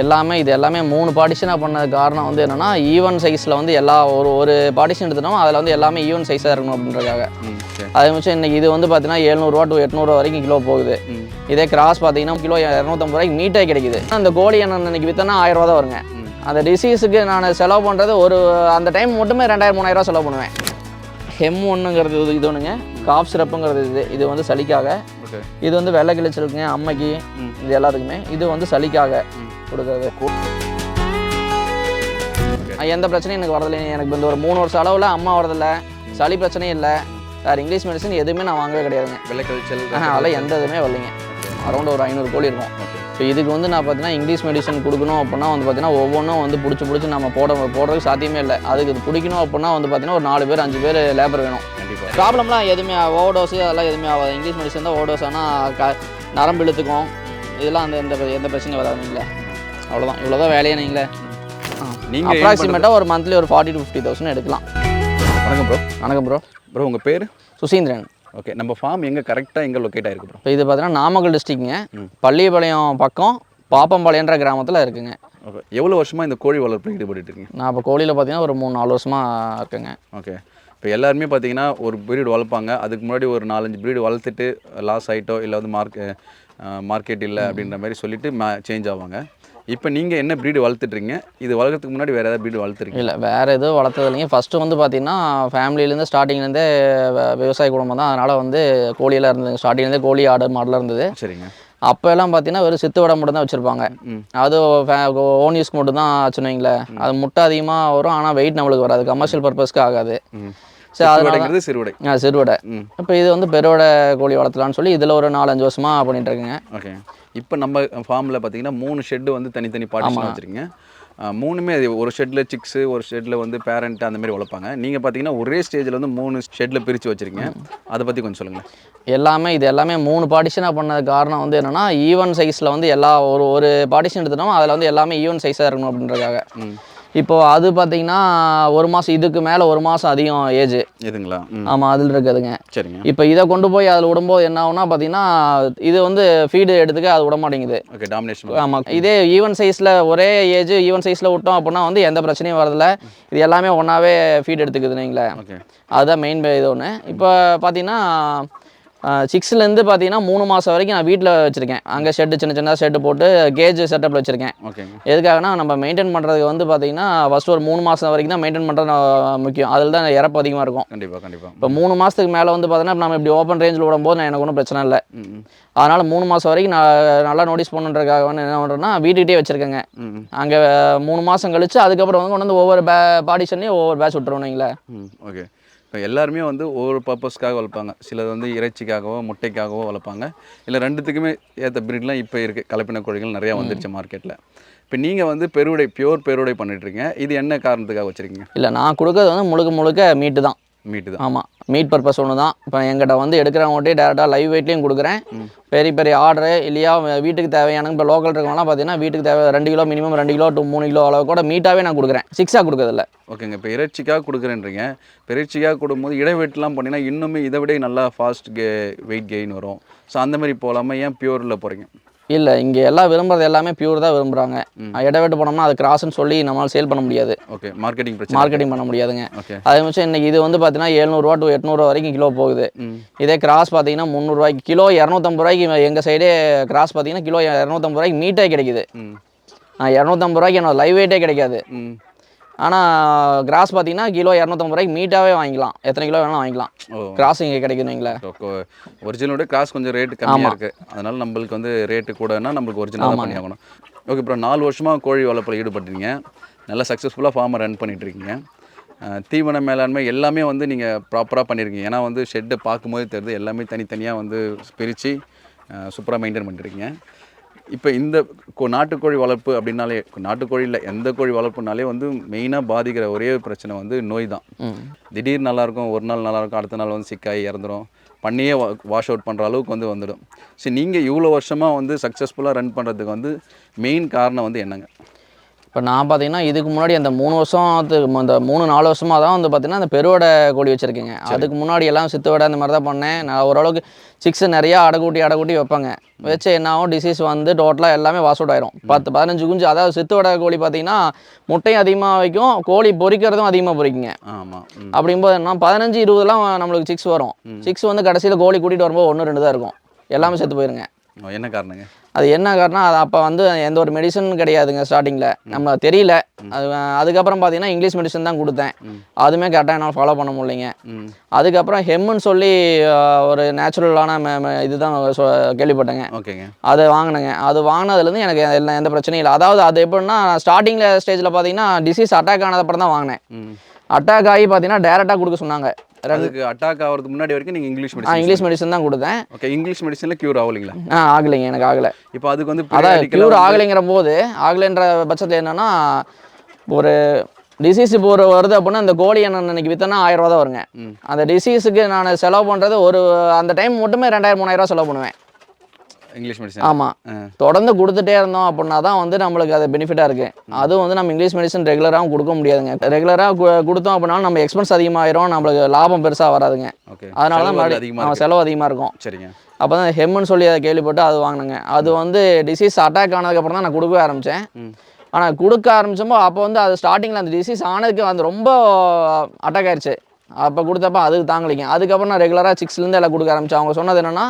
எல்லாமே இது எல்லாமே மூணு பார்ட்டிஷனாக பண்ணது காரணம் வந்து என்னென்னா ஈவன் சைஸில் வந்து எல்லா ஒரு ஒரு பார்ட்டிஷன் எடுத்துட்டோம் அதில் வந்து எல்லாமே ஈவன் சைஸாக இருக்கணும் அப்படின்றதுக்காக. அதே மிச்சம் இன்னைக்கு இது வந்து பார்த்தீங்கன்னா எழுநூறுவா டு எட்நூறுவா வரைக்கும் கிலோ போகுது. இதே கிராஸ் பார்த்தீங்கன்னா கிலோ இரநூத்தம்பது ரூபாய்க்கு மீட்டே கிடைக்குது. அந்த கோழி என்ன இன்னைக்கு விற்றனா ஆயிரம் ரூபா தான் வருங்க. அந்த டிசீஸுக்கு நான் செலவு பண்ணுறது ஒரு அந்த டைம் மட்டுமே ரெண்டாயிரம் மூணாயிரம் செலவு பண்ணுவேன். ஹெம் ஒன்றுங்கிறது இது இது ஒன்றுங்க காஃப் சிறப்புங்கிறது இது. இது வந்து சளிக்காக. ஓகே இது வந்து வெள்ளை கிழிச்சலுக்குங்க அம்மைக்கு. இது எல்லாத்துக்குமே. இது வந்து சளிக்காக. கொடுக்குறது. எந்த பிரச்சனையும் எனக்கு வரதில்லை. எனக்கு இந்த ஒரு மூணு வருஷம் அளவில் அம்மா வரதில்ல. சளி பிரச்சனையும் இல்லை. வேறு இங்கிலீஷ் மெடிசன் எதுவுமே நான் வாங்கவே கிடையாதுங்க. வெள்ளை கழிச்சல் அதெல்லாம் எந்த இதுவுமே வரலைங்க. அரௌண்ட் ஒரு ஐநூறு கோழி இருக்கும். இப்போ இதுக்கு வந்து நான் பார்த்தீங்கன்னா இங்கிலீஷ் மெடிசன் கொடுக்கணும் அப்படின்னா வந்து பார்த்தீங்கன்னா ஒவ்வொன்றும் வந்து பிடிச்சி பிடிச்சி நம்ம போட போடுறதுக்கு சாத்தியமே இல்லை. அதுக்கு இது பிடிக்கணும் அப்படின்னா வந்து பார்த்தீங்கன்னா ஒரு நாலு பேர் அஞ்சு பேர் லேபர் வேணும். கண்டிப்பாக ப்ராப்ளம்லாம் எதுவுமே ஓவர்டோஸு அதெல்லாம் எதுவுமே ஆகாது. இங்கிலீஷ் மெடிசன் தான் ஓவர்டோஸ் ஆனால் க நரம்பு இழுத்துக்கும். இதெல்லாம் அந்த எந்த எந்த பிரச்சனையும் வராதுங்களே அவ்வளோதான் இவ்வளோ தான் வேலையே நீங்களே. நீங்க aim அப்ராக்சிமேட்டாக ஒரு மந்த்லி ஒரு ஃபார்ட்டி டு ஃபிஃப்டி தௌசண்ட் எடுக்கலாம். வணக்கம் ப்ரோ வணக்கம் ப்ரோ ப்ரோ உங்கள் பேர்? சுசீந்திரன். ஓகே நம்ம ஃபார்ம் எங்கே கரெக்டாக எங்கே லொக்கேட் ஆயிருக்கு ப்ரோ இது பார்த்தீங்கன்னா நாமக்கல் டிஸ்ட்ரிக்ட்ங்க ம். பள்ளிப்பாளையம் பக்கம் பாப்பம்பாளையன்ற கிராமத்தில் இருக்குங்க. ஓகே எவ்வளோ வருஷமாக இந்த கோழி வளர்ப்பில் ஈடுபட்டு இருக்கீங்க? நான் இப்போ கோழியில் பார்த்தீங்கன்னா ஒரு மூணு நாலு வருஷமாக இருக்குங்க. ஓகே இப்போ எல்லாருமே பார்த்தீங்கன்னா ஒரு ப்ரீடு வளர்ப்பாங்க. அதுக்கு முன்னாடி ஒரு நாலஞ்சு ப்ரீடு வளர்த்துட்டு லாஸ் ஆகிட்டோ இல்லை வந்து மார்க் மார்க்கெட் இல்லை அப்படின்ற மாதிரி சொல்லிட்டு சேஞ்ச் ஆவாங்க. இப்போ நீங்கள் என்ன ப்ரீடு வளர்த்துட்றீங்க இது வளர்க்கறதுக்கு முன்னாடி வேறு ஏதாவது ப்ரீடு வளர்த்துறீங்க இல்லை வேறு எதுவும் வளர்த்தது இல்லைங்க. ஃபஸ்ட்டு வந்து பார்த்தீங்கன்னா ஃபேமிலியிலேருந்து ஸ்டார்டிங்லேருந்தே விவசாய குடும்பம் தான். அதனால் வந்து கோழியெல்லாம் இருந்தது. ஸ்டார்டிங்லேருந்தே கோழி ஆடு மாடெலாம் இருந்தது. சரிங்க. அப்போ எல்லாம் பார்த்தீங்கன்னா வெறும் சித்து வடை மட்டும் தான் வச்சுருப்பாங்க. ம். அது ஓன் யூஸ்க்கு மட்டும் தான் வச்சுருவீங்களே அது முட்டை அதிகமாக வரும். ஆனால் வெயிட் நம்மளுக்கு வராது. கமர்ஷியல் பர்பஸ்க்கு ஆகாது. சரி அதனால சிறுவடை ஆ, சிறுவடை இப்போ இது வந்து பெருவடை கோழி வளர்த்தலாம்னு சொல்லி இதில் ஒரு நாலஞ்சு வருஷமாக பண்ணிட்டு இருக்குங்க. ஓகே. இப்போ நம்ம ஃபார்மில் பார்த்தீங்கன்னா மூணு ஷெட்டு வந்து தனித்தனி பார்ட்டிஷன் வச்சுருக்கீங்க. மூணுமே அது ஒரு ஷெட்டில் சிக்ஸு ஒரு ஷெட்டில் வந்து பேரண்ட் அந்த மாதிரி வளர்ப்பாங்க. நீங்கள் பார்த்தீங்கன்னா ஒரே ஸ்டேஜில் வந்து மூணு ஷெட்டில் பிரித்து வச்சுருக்கீங்க. அதை பற்றி கொஞ்சம் சொல்லுங்கள் எல்லாமே இது எல்லாமே மூணு பார்ட்டிஷனாக பண்ணது காரணம் வந்து என்னென்னா ஈவன் சைஸில் வந்து எல்லா ஒரு ஒரு பார்ட்டிஷன் எடுத்துட்டோம் அதில் வந்து எல்லாமே ஈவன் சைஸாக இருக்கணும் அப்படின்றதுக்காக. ம். இப்போது அது பார்த்தீங்கன்னா ஒரு மாதம் இதுக்கு மேலே ஒரு மாதம் அதிகம் ஏஜ். எதுங்களா? ம். ஆமாம் அதில் இருக்குதுங்க. சரிங்க. இப்போ இதை கொண்டு போய் அதில் விடும்போது என்ன ஆகும்னா பார்த்தீங்கன்னா இது வந்து ஃபீடு எடுத்துக்க அது விட மாட்டேங்குது. ஓகே டாமினேஷன் ஆமாம் இதே ஈவன் சைஸில் ஒரே ஏஜ் ஈவன் சைஸில் விட்டோம் அப்படின்னா வந்து எந்த பிரச்சனையும் வரதில்ல. இது எல்லாமே ஒன்றாவே ஃபீட் எடுத்துக்குது நீங்களேன் ஓகே அதுதான் மெயின் இது ஒன்று இப்போ பார்த்தீங்கன்னா சிக்ஸ்லேருந்து பார்த்தீங்கன்னா மூணு மாதம் வரைக்கும் நான் வீட்டில் வச்சுருக்கேன். அங்கே ஷெட்டு சின்ன சின்ன ஷெட்டு போட்டு கேஜ் செட்டப்பில் வச்சுருக்கேன். ஓகேங்க. எதுக்காகனா நம்ம மெயின்டைன் பண்ணுறதுக்கு வந்து பார்த்தீங்கன்னா ஃபஸ்ட்டு ஒரு மூணு மாதம் வரைக்கும் தான் மெயின்டைன் பண்ணுறது முக்கியம். அதில் தான் இறப்பு அதிகமாக இருக்கும். கண்டிப்பாக கண்டிப்பாக இப்போ மூணு மாதத்துக்கு மேலே வந்து பார்த்தீங்கன்னா நம்ம இப்படி ஓப்பன் ரேஞ்சில் விடும்போது நான் எனக்கு ஒன்றும் பிரச்சனை இல்லை. அதனால் மூணு மாதம் வரைக்கும் நான் நல்லா நோட்டீஸ் பண்ணுறதுக்காக வந்து என்ன பண்ணுறேன்னா வீட்டுக்கிட்டே வச்சுருக்கேங்க. அங்கே மூணு மாதம் கழிச்சு அதுக்கப்புறம் வந்து கொண்டு வந்து ஒவ்வொரு பே பாடிஷன்லேயும் ஒவ்வொரு பேட்ச் விட்டுருவோம் ஓகே. எல்லாருமே வந்து ஒவ்வொரு பர்பஸ்க்காக வளர்ப்பாங்க. சிலர் வந்து இறைச்சிக்காகவோ முட்டைக்காகவோ வளர்ப்பாங்க. இல்லை ரெண்டுத்துக்குமே ஏற்ற பிரீட்லாம் இப்போ இருக்குது கலப்பின கோழிகள் நிறையா வந்துருச்சு மார்க்கெட்டில் இப்போ நீங்கள் வந்து பெருவுடை பியூர் பெருவுடை பண்ணிட்டுருக்கீங்க. இது என்ன காரணத்துக்காக வச்சுருக்கீங்க? இல்லை நான் கொடுக்கறது வந்து முழுக்க முழுக்க மீட்டு தான். மீட்டு தான். ஆமாம் மீட் பர்பஸ் ஒன்று தான் இப்போ எங்கிட்ட வந்து எடுக்கிறவங்கள்ட்டே டேரெக்டாக லைவ் வெயிட்லேயும் கொடுக்குறேன். பெரிய பெரிய ஆர்டரு இல்லையா வீட்டுக்கு தேவையான இப்போ லோக்கல் இருக்கவங்களாம் பார்த்தீங்கன்னா வீட்டுக்கு தேவை ரெண்டு கிலோ மினிமம் ரெண்டு கிலோ டு மூணு கிலோ அளவு கூட மீட்டாகவே நான் கொடுக்குறேன். சிக்ஸாக கொடுக்கறதில்ல. ஓகேங்க இப்போ இறைச்சிக்காக கொடுக்குறேன்றீங்க. இறைச்சிக்காக கொடுக்கும்போது இடைவெட்டுலாம் பண்ணிங்கன்னா இன்னுமே இதை விட நல்லா ஃபாஸ்ட் கே வெயிட் கெயின் வரும். ஸோ அந்த மாதிரி போகாமல் ஏன் பியூரில் போகிறீங்க இல்லை இங்கே எல்லாம் விரும்புறது எல்லாமே பியூர் தான் விரும்புகிறாங்க இடவேட்டு போனோம்னா அது கிராஸ்ன்னு சொல்லி நம்மளால் சேல் பண்ண முடியாது. ஓகே மார்க்கெட்டிங் பிரச்சனை. மார்க்கெட்டிங் பண்ண முடியாதுங்க. அதே மிச்சம் இன்னைக்கு இது வந்து பார்த்தீங்கன்னா எழுநூறுவா டு எட்நூறுவா வரைக்கும் கிலோ போகுது. இதே கிராஸ் பார்த்தீங்கன்னா முந்நூறுரூவாய்க்கு கிலோ இரநூத்தம்பது ரூபாய்க்கு எங்கள் சைடே கிராஸ் பார்த்தீங்கன்னா கிலோ இரநூத்தம்பது ரூபாய்க்கு மீட்டே கிடைக்குது. இரநூத்தம்பது ரூபாய்க்கு என்னோட லைவ் வெயிட்டே கிடைக்காது. ஆனால் கிராஸ் பார்த்தீங்கன்னா கிலோ இரநூத்தம்பது ரூபாய்க்கு மீட்டாகவே வாங்கிக்கலாம். எத்தனை கிலோ வேணாலும் வாங்கிக்கலாம். கிராஸ் இங்கே கிடைக்கும் வைங்களேன் ஒரிஜினலோட கிராஸ் கொஞ்சம் ரேட் கம்மியாக இருக்குது அதனால நம்மளுக்கு வந்து ரேட்டு கூடனா நம்மளுக்கு ஒரிஜினலாக பண்ணி ஆகணும். ஓகே அப்புறம் நாலு வருஷமாக கோழி வளர்ப்பில் ஈடுபட்டீங்க நல்லா சக்ஸஸ்ஃபுல்லாக ஃபார்மை ரன் அஹ், தீவன மேலாண்மை எல்லாமே வந்து நீங்கள் ப்ராப்பராக பண்ணியிருக்கீங்க ஏன்னா வந்து ஷெட்டை பார்க்கும்போது தெரியுது எல்லாமே தனித்தனியாக வந்து பிரித்து சூப்பராக மெயின்டைன் பண்ணிருக்கீங்க. இப்போ இந்த கோ- நாட்டுக்கோழி வளர்ப்பு அப்படின்னாலே நாட்டுக்கோழி இல்லை எந்த கோழி வளர்ப்புனாலே வந்து மெயினாக பாதிக்கிற ஒரே பிரச்சனை வந்து நோய் தான். திடீர் நல்லா இருக்கும் ஒரு நாள் நல்லா இருக்கும் அடுத்த நாள் வந்து சிக்காகி இறந்துரும். பண்ணியே வாஷ் அவுட் பண்ணுற அளவுக்கு வந்து வந்துடும். சரி நீங்கள் இவ்வளோ வருஷமாக வந்து சக்ஸஸ்ஃபுல்லாக ரன் பண்ணுறதுக்கு வந்து மெயின் காரணம் வந்து என்னங்க? இப்போ நான் பார்த்தீங்கன்னா இதுக்கு முன்னாடி அந்த மூணு வருஷத்துக்கு அந்த மூணு நாலு வருஷமாக தான் வந்து பார்த்தீங்கன்னா அந்த பெருவடை கோழி வச்சுருக்கேங்க. அதுக்கு முன்னாடி எல்லாம் சித்து வடை அந்த மாதிரி தான் பண்ணேன். நான் ஓரளவுக்கு சிக்ஸ் நிறையா அடக்கூட்டி அடக்கூட்டி வைப்பாங்க. வச்சு என்ன ஆகும்? டிசீஸ் வந்து டோட்டலாக எல்லாமே வாஷ் அவுட் ஆயிரும். பத்து பதினஞ்சு குஞ்சு அதாவது சித்து வடை கோழி பார்த்தீங்கன்னா முட்டையும் அதிகமாக வைக்கும் கோழி பொரிக்கிறதும் அதிகமாக பொரிக்குங்க ஆமாம் அப்படிங்கும்போது என்ன பதினஞ்சு இருபதுலாம் நம்மளுக்கு சிக்ஸ் வரும். சிக்ஸ் வந்து கடைசியில் கோழி கூட்டிகிட்டு வரும்போது ஒன்று ரெண்டு தான் இருக்கும். எல்லாமே செத்து போயிருங்க. என்ன காரணங்க? அது என்ன காரணம் அது அப்போ வந்து எந்த ஒரு மெடிசன் கிடையாதுங்க ஸ்டார்டிங்கில் நம்ம தெரியல. அது அதுக்கப்புறம் பார்த்தீங்கன்னா இங்கிலீஷ் மெடிசன் தான் கொடுத்தேன். அதுவுமே கரெக்டாக என்னால் ஃபாலோ பண்ண முடியலைங்க. அதுக்கப்புறம் ஹெம்முன்னு சொல்லி ஒரு நேச்சுரலான இதுதான் கேள்விப்பட்டேங்க. ஓகேங்க. அது வாங்கினேங்க. அது வாங்கினதுலேருந்து எனக்கு எல்லாம் எந்த பிரச்சனையும் இல்லை. அதாவது அது எப்படின்னா ஸ்டார்டிங்கில் ஸ்டேஜில் பார்த்தீங்கன்னா டிசீஸ் அட்டாக் ஆனதுக்கப்புறம் தான் வாங்கினேன். அட்டாக் ஆகி பார்த்தீங்கன்னா டேரெக்டாக கொடுக்க சொன்னாங்க. அதுக்கு அட்டாக் ஆகிறதுக்கு முன்னாடி வரைக்கும் நீங்கள் இங்கிலீஷ் மெடிசன் இங்கிலீஷ் மெடிசன் தான் கொடுத்தேன். ஓகே இங்கிலீஷ் மெடிசனில் க்யூர் ஆகலைங்களா? ஆ ஆகலைங்க எனக்கு ஆகலை. இப்போ அதுக்கு வந்து அதான் க்யூர் ஆகலைங்கிற போது ஆகலைன்ற பட்சத்தில் என்னன்னா ஒரு டிசீஸ் இப்போ ஒரு வருது அப்படின்னா அந்த கோழி என்ன இன்னைக்கு வித்தனா ஆயிரம் ரூபா தான் வருங்க. அந்த டிசீஸுக்கு நான் செலவு பண்ணுறது ஒரு அந்த டைம் மட்டுமே ரெண்டாயிரம் மூணாயிரம் ரூபா செலவு பண்ணுவேன். இங்கிலீஷ் மெடிசன் ஆமாம். தொடர்ந்து கொடுத்துட்டே இருந்தோம் அப்படின்னா தான் வந்து நம்மளுக்கு அது பெனிஃபிட்டாக இருக்குது அதுவும் வந்து நம்ம இங்கிலீஷ் மெடிசன் ரெகுலராகவும் கொடுக்க முடியாதுங்க. ரெகுலராக கொடுத்தோம் அப்படின்னாலும் நம்ம எக்ஸ்பென்ஸ் அதிகமாயிரும் நம்மளுக்கு லாபம் பெருசாக வராதுங்க. அதனால தான் செலவு அதிகமாக ஆமா, செலவு அதிகமாக இருக்கும். சரிங்க. அப்போ தான் ஹெம்முன்னு சொல்லி அதை கேள்விப்பட்டு அது வாங்கினேங்க. அது வந்து டிசீஸ் அட்டாக் ஆனதுக்கப்புறம் தான் நான் கொடுக்கவே ஆரம்பித்தேன் ஆனால் கொடுக்க ஆரம்பிச்சப்போ அப்போ வந்து அது ஸ்டார்டிங்கில் அந்த டிசீஸ் ஆனதுக்கு வந்து ரொம்ப அட்டாக் ஆயிடுச்சு அப்போ கொடுத்தப்ப அதுக்கு தாங்கலைங்க. அதுக்கப்புறம் நான் ரெகுலராக சிக்ஸ்லேருந்து எல்லாம் கொடுக்க ஆரம்பித்தேன் அவங்க சொன்னது என்னென்னா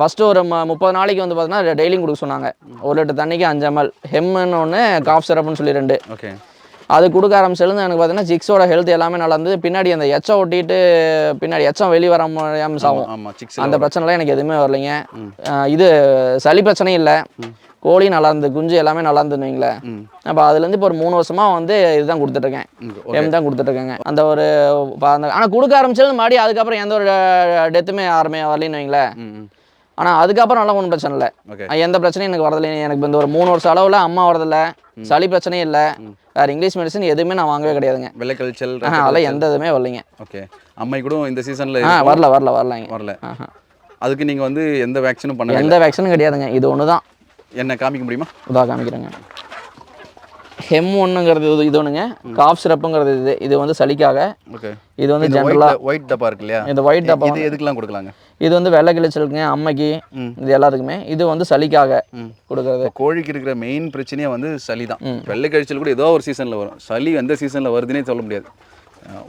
ஃபஸ்ட்டு ஒரு முப்பது நாளைக்கு வந்து பார்த்தீங்கன்னா டெய்லியும் கொடுக்க சொன்னாங்க. ஒரு லிட்டர் தண்ணிக்கு அஞ்சு எம்எல் ஹெம்முன்னு ஒன்று காஃப் சிரப்புன்னு சொல்லி ரெண்டு. ஓகே. அது கொடுக்க ஆரம்பிச்சதுலேருந்து எனக்கு பார்த்தீங்கன்னா சிக்ஸோட ஹெல்த் எல்லாமே நல்லா இருந்தது. பின்னாடி அந்த எச்சம் ஒட்டிட்டு பின்னாடி எச்சம் வெளியே வர முடியாமல் சிக்ஸ் அந்த பிரச்சனைலாம் எனக்கு எதுவுமே வரலைங்க. இது சளி பிரச்சனையும் இல்லை. கோழி நல்லா இருந்தது குஞ்சு எல்லாமே நல்லா இருந்ததுன்னு வைங்களேன். அப்போ அதுலேருந்து இப்போ ஒரு மூணு வருஷமாக வந்து இதுதான் கொடுத்துட்ருக்கேன். எம் தான் கொடுத்துட்ருக்கேங்க. அந்த ஒரு அந்த ஆனால் கொடுக்க ஆரம்பிச்சது மறுபடியும் அதுக்கப்புறம் எந்த ஒரு டெத்துமே யாருமே வரலைன்னு வைங்களேன். ஆனால் அதுக்கப்புறம் நல்லா ஒன்றும் பிரச்சனை இல்லை. எந்த பிரச்சனையும் எனக்கு வரதில்லை. எனக்கு இந்த ஒரு மூணு வருஷம் அளவில் அம்மா வரதில்ல. சளி பிரச்சனையும் இல்லை. வேறு இங்கிலீஷ் மெடிசன் எதுவுமே நான் வாங்கவே கிடையாதுங்க. வெள்ளை கழிச்சல் அதெல்லாம் எந்த இதுவுமே வரலைங்க. ஓகே. அம்மை கூட இந்த சீசனில் ஆ வரல வரல வரலைங்க. வரல. அதுக்கு நீங்கள் வந்து எந்த வேக்சினும் பண்ண எந்த வேக்சினும் கிடையாதுங்க. இது ஒன்று தான் என்ன காமிக்க முடியுமா? உதா காமிக்கிறேங்க. ஹெம் ஒன்றுங்கிறது இது இது ஒன்றுங்க காஃப் சிரப்புங்கிறது இது இது வந்து சளிக்காக. ஓகே இது வந்து ஜென்ரலாக ஒயிட் டப்பா இருக்கு இல்லையா? இந்த ஒயிட் டப்பா இது எதுக்கெல்லாம் கொடுக்கலாங்க? இது வந்து வெள்ளை கிழிச்சலுக்குங்க அம்மைக்கு. இது எல்லாத்துக்குமே. இது வந்து சளிக்காக. கொடுக்கறது. கோழிக்கு இருக்கிற மெயின் பிரச்சனையே வந்து சளி தான் வெள்ளை கழிச்சல் கூட ஏதோ ஒரு சீசனில் வரும். சளி எந்த சீசனில் வருதுன்னே சொல்ல முடியாது.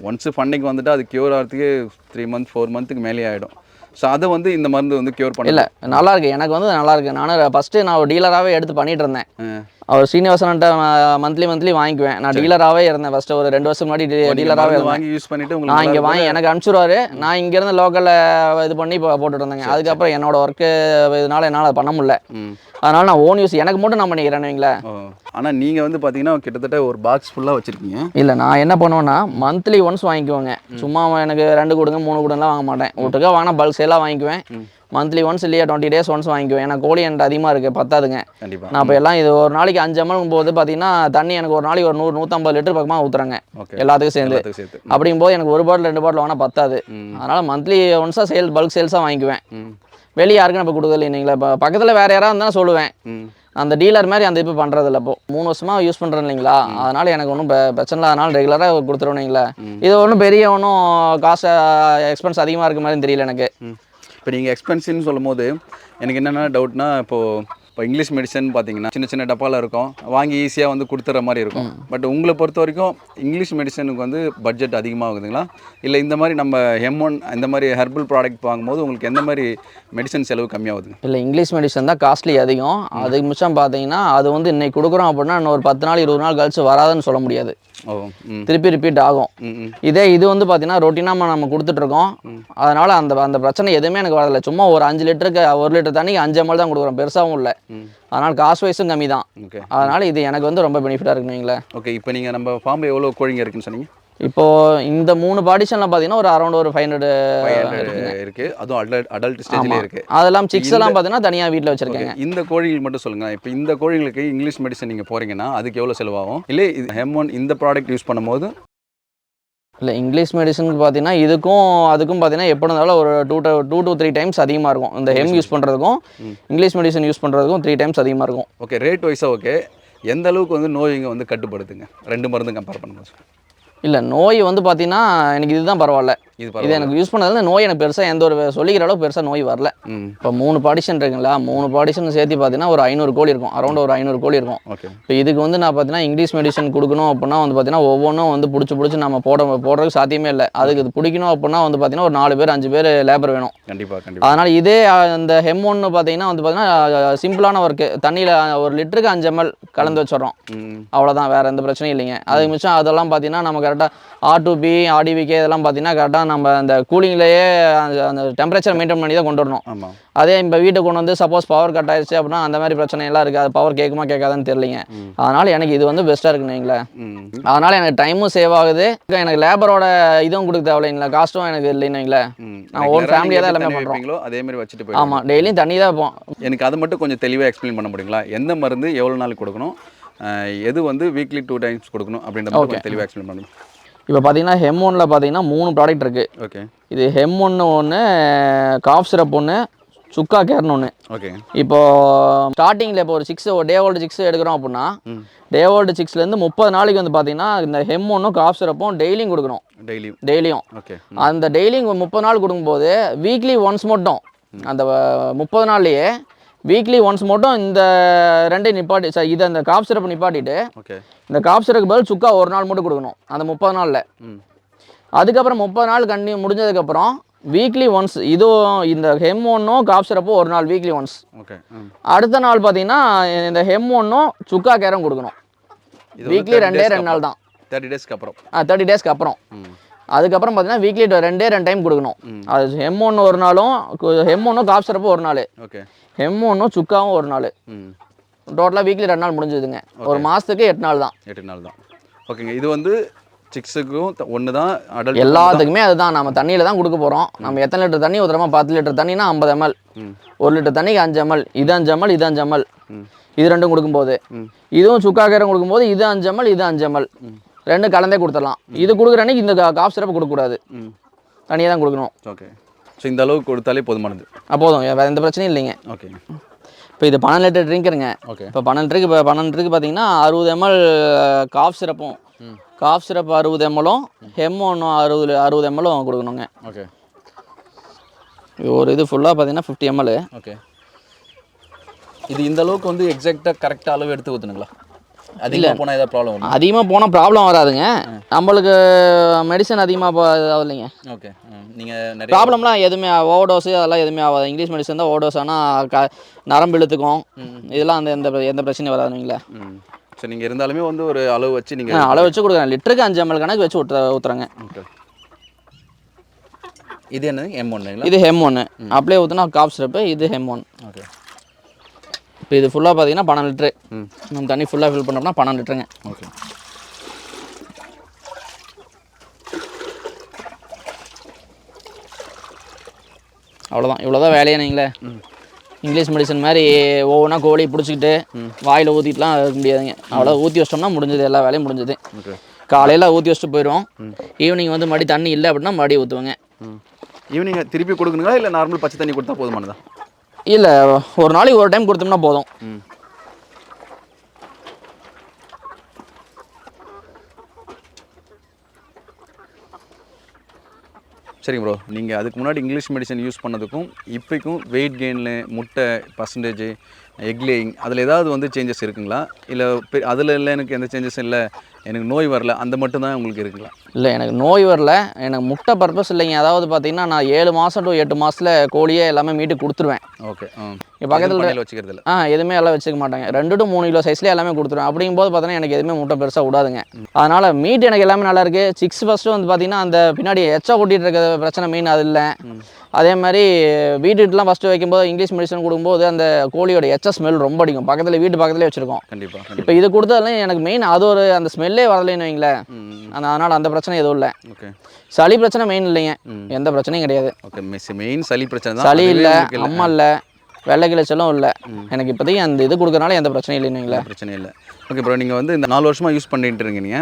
ஒன்ஸ் பண்ணைக்கு வந்துட்டு அது க்யூர் ஆகிறதுக்கு த்ரீ மந்த் ஃபோர் மந்த்துக்கு மேலே ஆகிடும் ஸோ அதை வந்து இந்த மருந்து வந்து க்யூர் பண்ணல. இல்லை நல்லா இருக்கு எனக்கு வந்து நல்லா இருக்கு நானும் ஃபஸ்ட்டு நான் ஒரு டீலராகவே எடுத்து பண்ணிட்டு இருந்தேன். அவர் சீனிவாசன்ட்ட மந்த்லி மந்த்லி வாங்கிக்குவேன். நான் டீலராகவே இருந்தேன் ஃபஸ்ட்டு ஒரு ரெண்டு வருஷம் முன்னாடி டீலராகவே வாங்கி யூஸ் பண்ணிட்டு நான் இங்கே வாங்கி எனக்கு அனுப்பிச்சிடுவாரு நான் இங்கேருந்து லோக்கலில் இது பண்ணி இப்போ போட்டுட்டு இருந்தேங்க அதுக்கப்புறம் என்னோட ஒர்க்கு இதனால என்னால் அதை பண்ண முடியல. அதனால நான் ஓன் யூஸ் எனக்கு மட்டும் நான் பண்ணிக்கிறேன் வைங்களேன். ஆனால் நீங்கள் வந்து பார்த்தீங்கன்னா கிட்டத்தட்ட ஒரு பாக்ஸ் ஃபுல்லாக வச்சுருக்கீங்க. இல்லை நான் என்ன பண்ணுவேன்னா மந்த்லி ஒன்ஸ் வாங்கிக்குவேங்க. சும்மா எனக்கு ரெண்டு கொடுங்க மூணு கொடுங்கலாம் வாங்க மாட்டேன். ஒட்டுக்கா வாங்கினா பல்க் சேலாக வாங்கிக்குவேன். மந்த்லி ஒன்ஸ் இல்லையா? டுவெண்ட்டி டேஸ் ஒன்ஸ் வாங்கிக்குவேன். ஏன்னா கோழி என்கிட்ட அதிகமாக இருக்குது பத்தாதுங்க. கண்டிப்பாக நான் இப்போ எல்லாம் இது ஒரு நாளைக்கு அஞ்சு எம்எல் போது பார்த்தீங்கன்னா தண்ணி எனக்கு ஒரு நாளைக்கு ஒரு நூறு நூற்றம்பது லிட்டர் பக்கமாக ஊற்றுறாங்க ஓகே. எல்லாத்துக்கும் சேர்ந்து. சேர்த்து. அப்படிங்கும்போது எனக்கு ஒரு பாட்டில் ரெண்டு பாட்டில் வாங்கினா பத்தாது. அதனால் மந்த்லி ஒன்ஸாக சேல் பல்க் சேல்ஸாக வாங்கிக்குவேன். வெளியே யாருக்கும் நம்ம கொடுக்கல இல்லைங்களா இப்போ பக்கத்தில் வேறு யாராவது இருந்தால் சொல்லுவேன். அந்த டீலர் மாதிரி அந்த இப்போ பண்ணுறது இல்லை இப்போ. மூணு வருஷமாக யூஸ் பண்ணுறேன் இல்லைங்களா? அதனால் எனக்கு ஒன்றும் பிரச்சனை இல்லை அதனால் ரெகுலராக கொடுத்துருவோம் இல்லைங்களா? இது ஒன்றும் பெரிய ஒன்றும் காசு எக்ஸ்பென்ஸ் அதிகமாக இருக்க மாதிரி தெரியல எனக்கு. இப்போ நீங்கள் எக்ஸ்பென்சிவ்னு சொல்லும்போது எனக்கு என்னென்ன டவுட்னா இப்போது இப்போ இங்கிலீஷ் மெடிசன் பார்த்தீங்கன்னா சின்ன சின்ன டப்பாவில் இருக்கும். வாங்கி ஈஸியாக வந்து கொடுத்துற மாதிரி இருக்கும். பட் உங்களை பொறுத்த வரைக்கும் இங்கிலீஷ் மெடிசனுக்கு வந்து பட்ஜெட் அதிகமாகுதுங்களா? இல்லை இந்த மாதிரி நம்ம ஹெம்மோன் இந்த மாதிரி ஹெர்பல் ப்ராடக்ட் வாங்கும்போது உங்களுக்கு எந்த மாதிரி மெடிசன் செலவு கம்மியாகுதுங்க? இல்லை இங்கிலீஷ் மெடிசன் தான் காஸ்ட்லி அதிகம். அதுக்கு மிச்சம் பார்த்தீங்கன்னா அது வந்து இன்னைக்கு கொடுக்குறோம் அப்படின்னா இன்னும் ஒரு பத்து நாள் இருபது நாள் கழிச்சு வராதுன்னு சொல்ல முடியாது. திருப்பி ரிப்பீட் ஆகும். இதே இது வந்து பார்த்தீங்கன்னா ரொட்டீனாக நம்ம கொடுத்துட்ருக்கோம் அதனால் அந்த அந்த பிரச்சனை எதுவுமே எனக்கு வரதில்லை. சும்மா ஒரு அஞ்சு லிட்டருக்கு ஒரு லிட்டர் தண்ணிக்கு அஞ்சு எம்எல் தான் கொடுக்குறோம். பெருசாகவும் இல்லை. அதனால் காசு வைஸும் கம்மி தான். ஓகே அதனால் இது எனக்கு வந்து ரொம்ப பெனிஃபிட்டாக இருக்குன்னு வைங்களேன். ஓகே இப்போ நீங்கள் நம்ம ஃபார்மில் எவ்வளோ கோழிங்க இருக்குன்னு சொன்னீங்க? இப்போது இந்த மூணு பாடிஷனில் பார்த்தீங்கன்னா ஒரு அரௌண்ட் ஒரு ஃபைவ் ஹண்ட்ரட் இருக்குது அதுவும் அடல்ட் அடல்ட் ஸ்டேஜ்லேயே இருக்குது அதெல்லாம் சிக்ஸ் எல்லாம் பார்த்தீங்கன்னா தனியாக வீட்டில் வச்சுருக்கேங்க. இந்த கோழிகள் மட்டும் சொல்லுங்க இப்போ இந்த கோழிகளுக்கு இங்கிலீஷ் மெடிசன் நீங்கள் போறீங்கன்னா அதுக்கு எவ்வளோ செலவாகும்? இல்லை இது ஹெம்மோன் இந்த ப்ராடக்ட் யூஸ் பண்ணும்போது இல்லை இங்கிலீஷ் மெடிசனுக்கு பார்த்தீங்கன்னா இதுக்கும் அதுக்கும் பார்த்தீங்கன்னா எப்படி இருந்தாலும் ஒரு two two to three times அதிகமாக இருக்கும். இந்த ஹெம் யூஸ் பண்ணுறதுக்கும் இங்கிலீஷ் மெடிசன் யூஸ் பண்ணுறதுக்கும் த்ரீ டைம்ஸ் அதிகமாக இருக்கும். ஓகே ரேட் வைஸாக ஓகே எந்த அளவுக்கு வந்து நோய்ங்க வந்து கட்டுப்படுத்துங்க? ரெண்டு மருந்தும் கம்பேர் பண்ணும்போது இல்லை நோய் வந்து பார்த்தீங்கன்னா எனக்கு இதுதான் பரவாயில்ல. இது எனக்கு யூஸ் பண்ணதுல நோய் எனக்கு பெருசாக எந்த ஒரு சொல்லிக்கிற அளவுக்கு பெருசாக நோய் வரல. இப்போ மூணு பாடிஷன் இருக்குங்களா? மூணு பாடிஷன் சேர்த்து பார்த்தீங்கன்னா ஒரு ஐநூறு கோழி இருக்கும். அரௌண்ட் ஒரு ஐநூறு கோழி இருக்கும். இப்போ இதுக்கு வந்து நான் பார்த்தீங்கன்னா இங்கிலீஷ் மெடிசன் கொடுக்கணும் அப்படின்னா வந்து பார்த்தீங்கன்னா ஒவ்வொன்றும் வந்து பிடிச்சி பிடிச்சி நம்ம போட போடுறதுக்கு சாத்தியமே இல்லை. அதுக்கு இது பிடிக்கணும் அப்படின்னா வந்து பார்த்தீங்கன்னா ஒரு நாலு பேர் அஞ்சு பேர் லேபர் வேணும். கண்டிப்பாக அதனால் இதே அஹ், இந்த ஹெம் ஒன்று பார்த்தீங்கன்னா வந்து பார்த்தீங்கன்னா சிம்பிளான ஒர்க்கு தண்ணியில் ஒரு லிட்டருக்கு அஞ்சு எம்எல் கலந்து வச்சிடறோம். அவ்வளோதான் வேறு எந்த பிரச்சனையும் இல்லைங்க. அதுக்கு மிச்சம் அதெல்லாம் பார்த்தீங்கன்னா நம்ம கரெக்டாக ஆர் டு பி ஆர்டிவிகே இதெல்லாம் பார்த்தீங்கன்னா கரெக்டாக நம்ம அந்த கூலிங்லேயே அந்த அந்த டெம்பரேச்சர் மெயின்டைன் பண்ணி தான் கொண்டு வரணும். அதே இப்போ வீட்டுக்கு கொண்டு வந்து சப்போஸ் பவர் கட் ஆயிடுச்சு அப்படின்னா அந்த மாதிரி பிரச்சனை எல்லாம் இருக்குது அது பவர் கேட்குமா கேட்காதான்னு தெரியலிங்க. அதனால் எனக்கு இது வந்து பெஸ்ட்டாக ம். அதனால் எனக்கு டைமும் சேவ் ஆகுது. எனக்கு லேபரோட இதுவும் கொடுக்க தேவையில்லைங்களா? காஸ்ட்டும் எனக்கு ம். நான் family நீங்க தான் எல்லாமே. வைப்பீங்களோ அதே மாதிரி வச்சுட்டு போயிடுங்க. ஆமாம் டெய்லியும் தண்ணி தான் வைப்போம். எனக்கு அதை மட்டும் கொஞ்சம் தெளிவாக எக்ஸ்பிளைன் பண்ண முடியுங்களா? எந்த மருந்து எவ்வளோ நாள் கொடுக்கணும்? எது வந்து வீக்லி டூ டைம்ஸ் கொடுக்கணும் அப்படின்ற தெளிவாக எக்ஸ்பிளைன் பண்ணுங்க இப்போ பார்த்தீங்கன்னா ஹெம் ஒன்னில் பார்த்தீங்கன்னா மூணு ப்ராடக்ட் இருக்குது ஓகே இது ஹெம் ஒன்று ஒன்று காஃப் சிரப் ஒன்று சுக்கா கேர்னு ஒன்று ஓகே இப்போ ஸ்டார்டிங்கில் இப்போ ஒரு சிக்ஸ் டே ஓல்டு சிக்ஸ் எடுக்கிறோம் அப்படின்னா டே ஓல்டு சிக்ஸ்லேருந்து முப்பது நாளைக்கு வந்து பார்த்தீங்கன்னா இந்த ஹெம் ஒன்றும் காஃப் சிரப்பும் டெய்லியும் கொடுக்கணும். டெய்லியும் டெய்லியும் ஓகே அந்த டெய்லியும் முப்பது நாள் கொடுக்கும்போது வீக்லி ஒன்ஸ் மட்டும் அந்த முப்பது நாள்லேயே வீக்லி ஒன்ஸ் மட்டும் இந்த ரெண்டு நிப்பாட்டி சார் இதை அந்த காஃப் சிரப் நிப்பாட்டிட்டு ஓகே இந்த காஃப் சிரப்புக்கு பதில் சுக்கா ஒரு நாள் மட்டும் கொடுக்கணும். அந்த முப்பது நாளில். அதுக்கப்புறம் முப்பது நாள் கண்டி முடிஞ்சதுக்கப்புறம் வீக்லி ஒன்ஸ் இதுவும் இந்த ஹெம் ஒன்றும் காஃப் சிரப்பும் ஒரு நாள் வீக்லி ஒன்ஸ் ஓகே அடுத்த நாள் பார்த்தீங்கன்னா இந்த ஹெம் ஒன்றும் சுக்கா கேரம் கொடுக்கணும். வீக்லி ரெண்டே ரெண்டு நாள் தான். தேர்ட்டி டேஸ்க்கு அப்புறம். தேர்ட்டி டேஸ்க்கு அப்புறம். அதுக்கப்புறம் பார்த்தீங்கன்னா வீக்லி ரெண்டே ரெண்டு டைம் கொடுக்கணும். அது ஹெம் ஒன்று ஒரு நாளும் ஹெம் ஒன்றும் சிரப்பு ஒரு நாள். ஓகே. ஹெம் ஒன்றும் சுக்காவும் ஒரு நாள். டோட்டலாக வீக்லி ரெண்டு நாள் முடிஞ்சதுங்க. ஒரு மாதத்துக்கு எட்டு நாள் தான். எட்டு நாள் தான். ஓகேங்க. இது வந்து சிக்ஸுக்கும் ஒன்று தான் எல்லாத்துக்குமே அதுதான். நம்ம தண்ணியில் தான் கொடுக்க போகிறோம் நம்ம எத்தனை லிட்டர் தண்ணி ஊற்றுறோமோ பத்து லிட்டர் தண்ணினா ஐம்பது எம்எல் ஒரு லிட்டர் தண்ணிக்கு அஞ்சு எம்எல் இது அஞ்சு எம்எல் இது அஞ்சு எம்எல் இது ரெண்டும் கொடுக்கும்போது. இதுவும் சுக்காக்கீரம் கொடுக்கும்போது இது அஞ்சு எம்எல் இது அஞ்சு எம்எல் ரெண்டும் கலந்தே கொடுத்துடலாம். இது கொடுக்குற அன்னைக்கு இந்த காஃப் சிரப்பு கொடுக்கக்கூடாது. ம். தனியாக தான் கொடுக்கணும். ஓகே. ஸோ இந்த அளவுக்கு கொடுத்தாலே போதுமானது. அப்போதும் வேறு எந்த பிரச்சனையும் இல்லைங்க. ஓகே. இப்போ இது பன்னெண்டு லிட்டர் ட்ரிங்க்குருங்க ஓகே. இப்போ பன்னெண்டுக்கு இப்போ பன்னெண்டுக்கு பார்த்தீங்கன்னா அறுபது எம்எல் காஃப் சிரப்பும். காஃப் சிரப் அறுபது எம்எலும் ஹெம் ஒன்று அறுபது அறுபது எம்எலும் கொடுக்கணுங்க. ஓகே. ஒரு இது ஃபுல்லாக பார்த்தீங்கன்னா ஃபிஃப்டி எம்எல் ஓகே. இது இந்த அளவுக்கு வந்து எக்ஸாக்டாக கரெக்டாக அளவு எடுத்து ஊற்றுனுங்களா அதிகமாக போனால் ஏதாவது ப்ராப்ளம் அதிகமாக போனால் ப்ராப்ளம் வராதுங்க. நம்மளுக்கு மெடிசன் அதிகமாக இல்லைங்க ஓகே நீங்கள் ப்ராப்ளம்லாம் எதுவுமே ஓவர்டோஸு அதெல்லாம் எதுவுமே ஆகாது இங்கிலீஷ் மெடிசன் தான் ஓவர்டோஸ் ஆனால் க நரம்பு இழுத்துக்கும். இதெல்லாம் அந்த எந்த எந்த பிரச்சனையும் வராதுங்களா. ம். ஸோ நீங்கள் இருந்தாலுமே வந்து ஒரு அளவு வச்சு நீங்கள் அளவு வச்சு கொடுக்குறேன். லிட்டருக்கு அஞ்சு எம்எல் கணக்கு வச்சு ஊற்ற ஊற்றுறேங்க ஓகே இது என்னது? எம் ஒன்றுங்களா இது ஹெம் ஒன்று அப்படியே ஊற்றுனா காப் சிரப்பு இது ஹெம் ஒன் ஓகே இப்போ இது ஃபுல்லாக பார்த்தீங்கன்னா பன்னெண்டு லிட்ரு நம்ம தண்ணி ஃபுல்லாக ஃபில் பண்ணோம்னா பன்னெண்டு லிட்டருங்க. ஓகே. அவ்வளோதான் இவ்வளோ தான் வேலையே நீங்களே. இங்கிலீஷ் மெடிசன் மாதிரி ஒவ்வொன்றா கோழி பிடிச்சிக்கிட்டு வாயில் ஊற்றிட்டுலாம் இருக்க முடியாதுங்க. அவ்வளோ ஊற்றி வச்சிட்டோம்னா முடிஞ்சது எல்லா வேலையும் முடிஞ்சது. காலையில் ஊற்றி வச்சுட்டு போயிடுவோம். ஈவினிங் வந்து மறுபடியும் தண்ணி இல்லை அப்படின்னா மறுபடியும் ஊற்றுவோங்க ஈவினிங் திருப்பி கொடுக்கணுங்களா இல்லை நார்மல் பச்சை தண்ணி கொடுத்தா போதுமானதா? இல்லை ஒரு நாளைக்கு ஒரு டைம் கொடுத்தோம்னா போதும். சரி சரிங்க ப்ரோ நீங்கள் அதுக்கு முன்னாடி இங்கிலீஷ் மெடிசன் யூஸ் பண்ணதுக்கும் இப்போக்கும் வெயிட் கெயினில் முட்டை பர்சன்டேஜ் எக் லேயிங் அதில் ஏதாவது வந்து சேஞ்சஸ் இருக்குங்களா? இல்லை அதில் இல்லை எனக்கு எந்த சேஞ்சஸும் இல்லை எனக்கு நோய் வரல அந்த மட்டும் தான் உங்களுக்கு இருக்குங்களா? இல்லை எனக்கு நோய் வரல. எனக்கு முட்டை பர்பஸ் இல்லைங்க. அதாவது பார்த்தீங்கன்னா நான் ஏழு மாதம் டு எட்டு மாதத்தில் கோழியே எல்லாமே மீட்டு கொடுத்துருவேன். ஓகே. இங்க பக்கத்துல வச்சுக்கிறது ஆ எதுவுமே எல்லாம் வச்சுக்க மாட்டாங்க. ரெண்டு டு மூணு கிலோ சைஸ்லேயே எல்லாமே கொடுத்துருவேன். அப்படிங்கும்போது பார்த்தீங்கன்னா எனக்கு எதுவுமே முட்டை பெருசாக விடாதுங்க. அதனால் மீட் எனக்கு எல்லாமே நல்லா இருக்கு. சிக்ஸ் ஃபஸ்ட்டு வந்து பார்த்தீங்கன்னா அந்த பின்னாடி எச்சா கொட்டிட்டு இருக்க பிரச்சனை மெயின் அது இல்லை. அதே மாதிரி வீட்டுலாம் ஃபஸ்ட்டு வைக்கும்போது இங்கிலீஷ் மெடிசன் கொடுக்கும்போது அந்த கோழியோட எச்ச ஸ்மெல் ரொம்ப அடிக்கும். பக்கத்தில் வீட்டு பக்கத்துலேயே வச்சுருக்கோம். கண்டிப்பாக இப்போ இது கொடுத்ததுலாம் எனக்கு மெயின் அது ஒரு அந்த ஸ்மெல்லே வரலைன்னு வைங்களேன். அதனால் அந்த பிரச்சனை எதுவும் இல்லை. ஓகே. சளி பிரச்சனை மெயின் இல்லைங்க. எந்த பிரச்சனையும் கிடையாது. ஓகே மெயின் சளி பிரச்சனை தான் சளி இல்லை. அம்மா இல்லை வெள்ளை கிளச்சலும் இல்லை. எனக்கு இப்போதைக்கு அந்த இது கொடுக்கறனால எந்த பிரச்சனையும் இல்லைங்களா பிரச்சனை இல்லை. ஓகே ப்ரோ நீங்கள் வந்து இந்த நாலு வருஷமாக யூஸ் பண்ணிட்டு இருக்கீங்க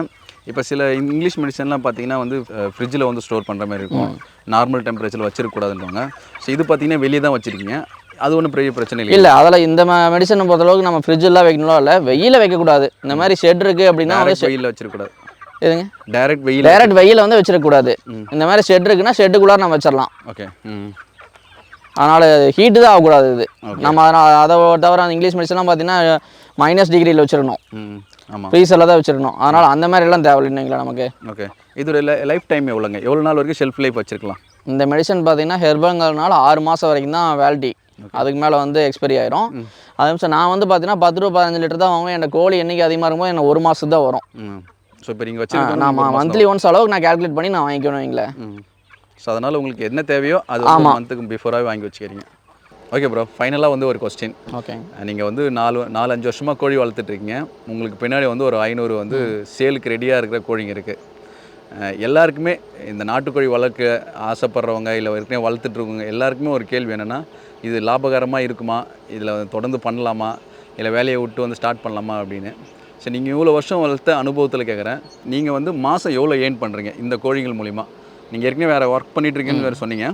இப்போ சில இங்கிலீஷ் மெடிசன்லாம் பார்த்தீங்கன்னா வந்து ஃப்ரிட்ஜில் வந்து ஸ்டோர் பண்ணுற மாதிரி இருக்கும். நார்மல் டெம்பரேச்சரில் வச்சிருக்கக்கூடாதுன்றாங்க ஸோ இது பார்த்தீங்கன்னா வெளியே தான் வச்சுருக்கீங்க. அது ஒன்றும் பெரிய பிரச்சனை இல்லை இல்லை அதில் இந்த மெடிசனை பொறுத்தளவுக்கு நம்ம ஃப்ரிட்ஜெல்லாம் வைக்கணும் இல்லை. வெயில வைக்கக்கூடாது. இந்த மாதிரி ஷெட் இருக்குது அப்படின்னா வெயிலில் வச்சிருக்கூடாது எதுங்க? டைரக்ட் வெயில் டைரக்ட் வெயில வந்து வச்சிடக்கூடாது இந்த மாதிரி ஷெட் இருக்குன்னா ஷெட்டுக்குள்ளார நம்ம வச்சிடலாம் ஓகே ம். அதனால் ஹீட்டு தான் ஆகக்கூடாது இது. நம்ம அதனால் அதை தவிர அந்த இங்கிலீஷ் மெடிசன்லாம் பார்த்தீங்கன்னா மைனஸ் டிகிரியில் வச்சிடணும் ஃப்ரீசரில் தான் வச்சிடணும் அதனால் அந்த மாதிரி எல்லாம் தேவையில்லைங்களா நமக்கு. ஓகே இதோட லைஃப் டைம் எவ்வளோங்க? எவ்வளோ நாள் வரைக்கும் ஷெல்ஃப் லைஃப் வச்சிருக்கலாம்? இந்த மெடிசன் பார்த்தீங்கன்னா ஹெர்பல்ங்கிறதுனால ஆறு மாதம் வரைக்கும் தான் வேலிட்டி அதுக்கு மேலே வந்து எக்ஸ்பைரி ஆயிரும். அதே நான் வந்து பார்த்தீங்கன்னா பத்து ரூபா பதினஞ்சு லிட்டர் தான் வாங்குவேன். என் கோழி என்னைக்கு அதிகமாக இருக்கும்போது எனக்கு ஒரு மாதம் தான் வரும். ஸோ இப்போ நீங்கள் வச்சிருக்கோம் நான் மந்த்லி ஒன்ஸ் அளவுக்கு நான் கால்குலேட் பண்ணி நான் வாங்கிக்கணும் வைங்களேன் ஸோ அதனால் உங்களுக்கு என்ன தேவையோ அது வந்து மந்த்துக்கு பிஃபோராகவே வாங்கி வச்சுக்கிறீங்க. ஓகே ப்ரோ ஃபைனலாக வந்து ஒரு கொஸ்டின் ஓகே நீங்கள் வந்து நாலு நாலு அஞ்சு வருஷமாக கோழி வளர்த்துட்டு இருக்கீங்க. உங்களுக்கு பின்னாடி வந்து ஒரு ஐநூறு வந்து சேலுக்கு ரெடியாக இருக்கிற கோழிங்க இருக்குது எல்லாருக்குமே இந்த நாட்டுக்கோழி வளர்க்க ஆசைப்படுறவங்க இல்லை ஏற்கனவே வளர்த்துட்டு இருக்கவங்க எல்லாருக்குமே ஒரு கேள்வி என்னென்னா இது லாபகரமாக இருக்குமா? இதில் தொடர்ந்து பண்ணலாமா? இல்லை வேலையை விட்டு வந்து ஸ்டார்ட் பண்ணலாமா அப்படின்னு. சரி நீங்கள் இவ்வளோ வருஷம் வளர்த்த அனுபவத்தில் கேட்குறேன் நீங்கள் வந்து மாதம் எவ்வளோ ஏர்ன் பண்ணுறீங்க இந்த கோழிகள் மூலிமா நீங்கள் ஏற்கனவே வேறு ஒர்க் பண்ணிகிட்ருக்கீங்கன்னு வேறு சொன்னீங்க.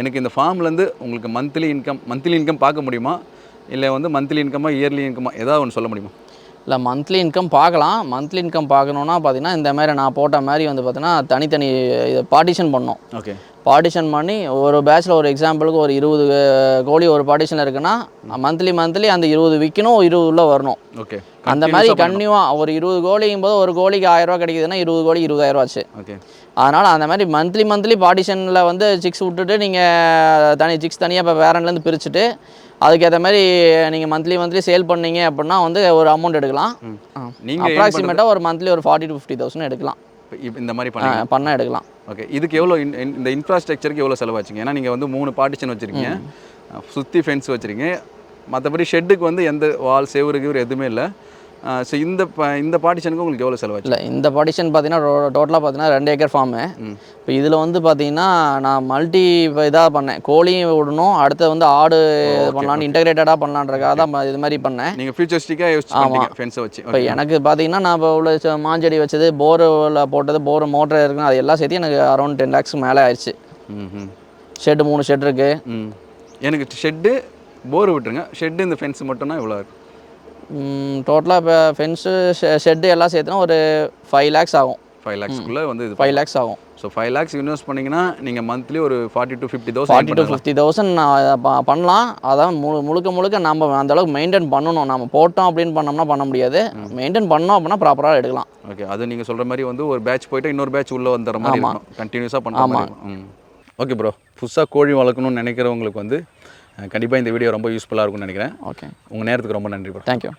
எனக்கு இந்த ஃபார்ம்லேருந்து உங்களுக்கு மந்த்லி இன்கம் மந்த்லி இன்கம் பார்க்க முடியுமா? இல்லை வந்து மந்த்லி இன்கமா இயர்லி இன்கமா ஏதாவது ஒன்று சொல்ல முடியுமா? இல்லை மந்த்லி இன்கம் பார்க்கலாம். மந்த்லி இன்கம் பார்க்கணுன்னா பார்த்தீங்கன்னா இந்த மாதிரி நான் போட்ட மாதிரி வந்து பார்த்தீங்கன்னா தனித்தனி இதை பார்ட்டிஷன் பண்ணோம் ஓகே பார்ட்டிஷன் பண்ணி ஒரு பேட்ச்சில் ஒரு எக்ஸாம்பிளுக்கு ஒரு இருபது கோழி ஒரு பார்ட்டிஷனில் இருக்குன்னா மந்த்லி மந்த்லி அந்த இருபது விற்கணும் இருபது உள்ள வரணும். ஓகே அந்த மாதிரி கன்னியூவாக ஒரு இருபது கோழிங்கும் போது ஒரு கோழிக்கு ஆயிரம் ரூபா கிடைக்குதுன்னா இருபது கோழி இருபதாயிரம் ஆச்சு. ஓகே அதனால் அந்த மாதிரி மந்த்லி மந்த்லி பார்ட்டிஷனில் வந்து சிக்ஸ் விட்டுட்டு நீங்கள் தனி சிக்ஸ் தனியாக இப்போ வேரண்ட்லேருந்து பிரிச்சுட்டு அதுக்கேற்ற மாதிரி நீங்கள் மந்த்லி மந்த்லி சேல் பண்ணீங்க அப்படின்னா வந்து ஒரு அமௌண்ட் எடுக்கலாம். நீங்க earn அப்ராக்சிமேட்டாக ஒரு மந்த்லி ஒரு ஃபார்ட்டி டு ஃபிஃப்டி தௌசண்ட் எடுக்கலாம். இந்த மாதிரி பண்ணி பண்ணால் எடுக்கலாம். ஓகே இதுக்கு எவ்வளோ இன்- இந்த இன்ஃப்ராஸ்ட்ரக்சருக்கு எவ்வளோ செலவாச்சுங்க? ஏன்னா நீங்கள் வந்து மூணு பார்ட்டிஷன் வச்சுருக்கீங்க. சுற்றி ஃபென்ஸ் வச்சுருக்கீங்க. மற்றபடி ஷெட்டுக்கு வந்து எந்த வால் செவுரு கிவுரு எதுவுமே இல்லை. ஸோ இந்த இந்த பார்ட்டிஷனுக்கு உங்களுக்கு எவ்வளோ செலவாச்சு? இல்லை இந்த பார்ட்டிஷன் பார்த்தீங்கன்னா டோட்டலாக பார்த்தீங்கன்னா ரெண்டு ஏக்கர் ஃபார்மு இப்போ இதில் வந்து பார்த்தீங்கன்னா நான் மல்டி இதாக பண்ணேன். கோழியும் விடணும் அடுத்து வந்து ஆடு பண்ணலான்னு இன்டகிரேட்டடாக பண்ணலான்றக்காக தான் இது மாதிரி பண்ணேன். நீங்கள் ஃபியூச்சரிஸ்டிக்காக பண்ணீங்க ஃபென்ஸை வச்சு. இப்போ எனக்கு பார்த்தீங்கன்னா நான் இப்போ உள்ள மாஞ்செடி வச்சது போரில் போட்டது போர் மோட்டர் இருக்குன்னு அது எல்லாம் சேர்த்து எனக்கு அரௌண்ட் டென் லேக்ஸ் மேலே ஆயிடுச்சு. ஷெட்டு மூணு ஷெட் இருக்குது ம். எனக்கு ஷெட்டு போர் விட்டுருங்க. ஷெட்டு இந்த ஃபென்ஸ் மட்டும்னா இவ்வளோ இருக்கு. டோட்டலாக இப்போ ஃபென்ஸு ஷெட்டு எல்லாம் சேர்த்துனா ஒரு ஃபைவ் லேக்ஸ் ஆகும். ஃபைவ் லேக்ஸ்க்குள்ளே வந்து இது ஃபைவ் லேக்ஸ் ஆகும். ஸோ ஃபைவ் லேக்ஸ் இன்வெஸ்ட் பண்ணிங்கன்னா நீங்கள் மந்த்லி ஒரு forty to fifty forty to thousand fifty thousand பண்ணலாம். அதான் முழு முழுக்க முழுக்க நம்ம அந்த அளவுக்கு மெயின்டைன் பண்ணணும். நம்ம போட்டோம் அப்படின்னு பண்ணோம்னா பண்ண முடியாது. மெயின்டைன் பண்ணோம் அப்படின்னா ப்ராப்பராக எடுக்கலாம். ஓகே அது நீங்கள் சொல்கிற மாதிரி வந்து ஒரு பேட்ச் போயிட்டு இன்னொரு பேட்ச் உள்ளே வந்துடுற மாதிரி கண்டினியூஸாக பண்ணுற மாதிரி இருக்கும் ம். ஓகே ப்ரோ புதுசாக கோழி வளர்க்கணும்னு நினைக்கிறவங்களுக்கு வந்து கண்டிப்பாக இந்த வீடியோ ரொம்ப யூஸ்ஃபுல்லாக இருக்கும்னு நினைக்கிறேன். ஓகே உங்கள் நேரத்துக்கு ரொம்ப நன்றி ப்ரோ தேங்க்யூ